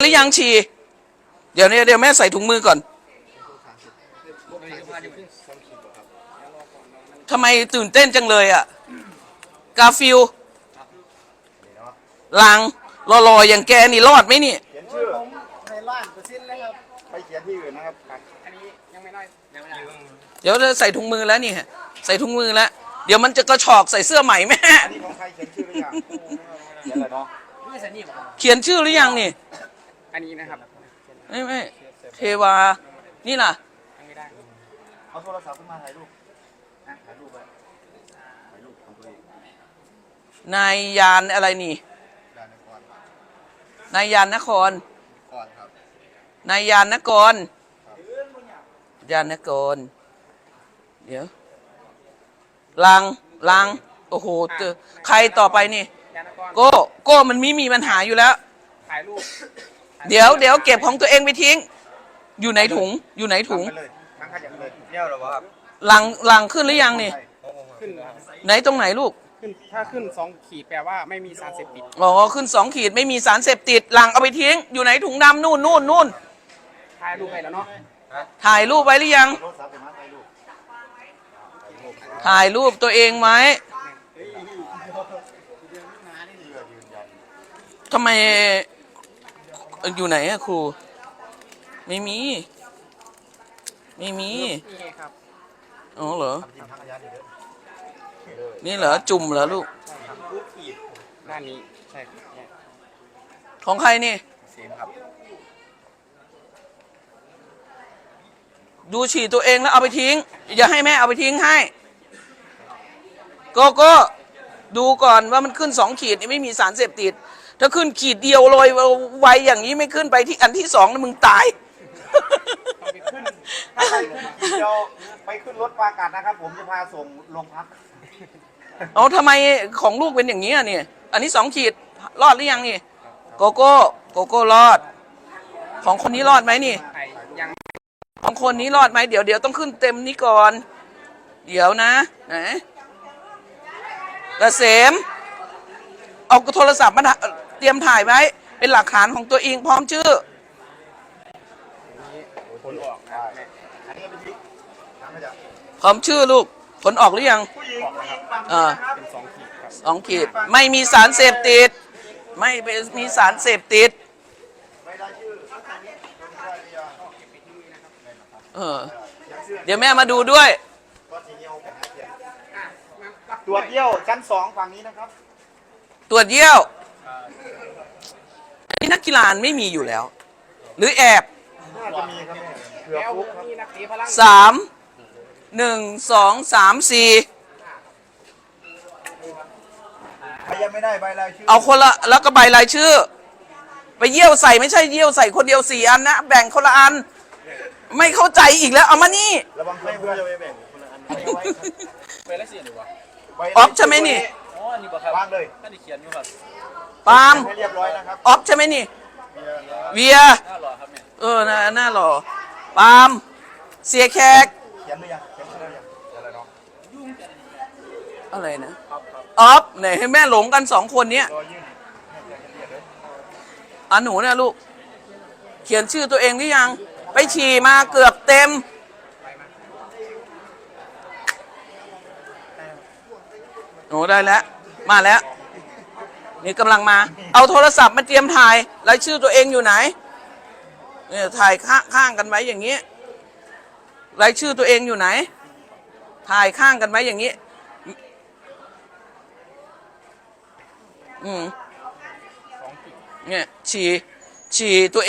หรือยังฉี่เดี๋ยวนี้เดี๋ยวแม่ใส่ถุงมือก่อนทำไมตื่นเต้นจังเลยอะ กาฟิลลังรอๆอย่างแกนี่รอดไหมนี่เขียนชื่อในล้านเปอร์เซ็นต์เลยครับ ไปเขียนที่อื่นนะครับ อันนี้ยังไม่ได้ยังไม่ได้เดี๋ยวจะใส่ถุงมือแล้วนี่ฮะใส่ถุงมือแล้ว เดี๋ยวมันจะกระชอกใส่เสื้อใหม่แม่อันนี้ของใครเขียนชื่อหรือยังเขียนอะไรเนาะไม่ใช่นี่หรอเขียนชื่อหรือยังนี่ อันนี้นะครับไม่ไม่เทวา นี่ล่ะ ยังไม่ได้เอาโทรศัพท์ขึ้นมาถ่ายรูปนะถ่ายรูปไว้ถ่ายรูปของตัวเองนายยานอะไรนี่ได้ในก่อนนายยานนคร ก่อนครับ นายยานนกรยานนกร เดี๋ยว ลัง ลัง โอ้โห เจอ ใครต่อไปนี่ ยานกรโก้ โก้มันมีมีปัญหาอยู่แล้ว ถ่ายรูป เดี๋ยวเดี๋ยวเก็บของตัวเองไปทิ้ง อยู่ในถุงอยู่ในถุงไปเลยทั้งขยันเลยเนี่ยเหรอวะครับลังลังขึ้นหรือยังนี่ ขึ้นไหนตรงไหนลูกขึ้นถ้าขึ้นสองขีดแปลว่าไม่มีสารเสพติดอ๋อขึ้นสองขีดไม่มีสารเสพติดหลังเอาไปทิ้ง อยู่ไหนถุงดำนู่นนู่นนู่นถ่ายรูปไปแล้วเนาะถ่ายรูปไว้หรือยัง ถ่ายรูปตัวเองไหมทำไม อ่ออยู่ไหนอะครู ไม่มี ไม่มี นี่ไงครับอ๋อเหรอทำจริงทั้งขยันอยู่เด้อนี่เหรอ จุ่มเหรอลูก ใช่ครับรูปขีดด้านนี้ใช่ครับเนี่ยของใครนี่เสียงครับดูฉี่ตัวเองแล้วเอาไปทิ้ง อย่าให้แม่เอาไปทิ้งให้โกโก้ดูก่อนว่ามันขึ้นสองขีดนี่ไม่มีสารเสพติด ถ้าขึ้นขีดเดียวลอยไวอย่างนี้ไม่ขึ้นไปที่อันที่สองนะมึงตาย ไปขึ้นถ้าใครเดียวไปขึ้นรถปรากัดนะครับ ผมจะพาส่งโรงพักเอาทำไมของลูกเป็นอย่างนี้อะเนี่ยอันนี้สองขีดรอดหรือยังนี่ โกโก้โกโก้รอด ของคนนี้รอดไหมนี่ถ่ายยังของคนนี้รอดไหมเดี๋ยวเดี๋ยวต้องขึ้นเต็มนี้ก่อน เดี๋ยวนะไหนกระเสมเอาโทรศัพท์มาถ่า เตรียมถ่ายไว้ เป็นหลักฐานของตัวเองพร้อมชื่อ ผลออกได้อันนี้ก็เป็นที่ทั้งขยะพร้อมชื่อลูก ผลออกหรือยัง ผู้หญิงผู้หญิงฝั่งอ่านี้นะครับเป็นสองขีดครับสองขีด ไม่มีสารเสพติด ไม่เป็นมีสารเสพติด ไม่ได้ชื่อไม่ได้หรือยังเออ เดี๋ยวแม่มาดูด้วย ก็สีเงียวแผ่นเขียนอะมาปักตรวจเยี่ยวชั้นสองฝั่งนี้นะครับ ตรวจเยี่ยวอั นนี้นักกีฬาไม่มีอยู่แล้ว หรือแอบน่าจะมีครับแม่เผื่อแล้วฟุกครับนี่นักเตะพลังสามหนึ่งสองสามสี่ใครยังไม่ได้ใบรายชื่อเอาคนละแล้วก็ใบรายชื่อ ไปเยี่ยวใส่ไม่ใช่เยี่ยวใส่คนเดียวสี่อันนะแบ่งคนละอัน ไม่เข้าใจอีกแล้วเอามานี่ ระวังไม่เพื่อจะไปแบ่งคนละอันเอาไว้ครับเป็นละเสียหรือวะใบออฟใช่ไหมนี่ อ๋ออันนี้บ่ครับวางเลย ท่านได้เขียนอยู่ครับ ปาล์มให้เรียบร้อยนะครับออฟใช่ไหมนี่เบียร์เวียน่ารอครับเนี่ยเออน่าน่าหล่อปาล์มเสียแขกเขียนหรือยังเขียนชื่อหรือยังเขียนอะไรเนาะอะไรนะออฟไหนให้แม่หลงกันสองคนเนี้ยรอยื่นให้เขียนเรียบเลยอะหนูเนี่ยลูก เขียนชื่อตัวเองหรือยัง ไปฉี่มาเกือบเต็ม โอ้ได้แล้ว มาแล้ว นี่กำลังมา เอาโทรศัพท์มาเตรียมถ่ายรายชื่อตัวเองอยู่ไหนเนี่ยถ่ายข้างข้างกันไว้อย่างนี้รายชื่อตัวเองอยู่ไหน ถ่ายข้างกันไว้อย่างนี้ อืมเนี่ยฉี่ฉี่ตัวเอง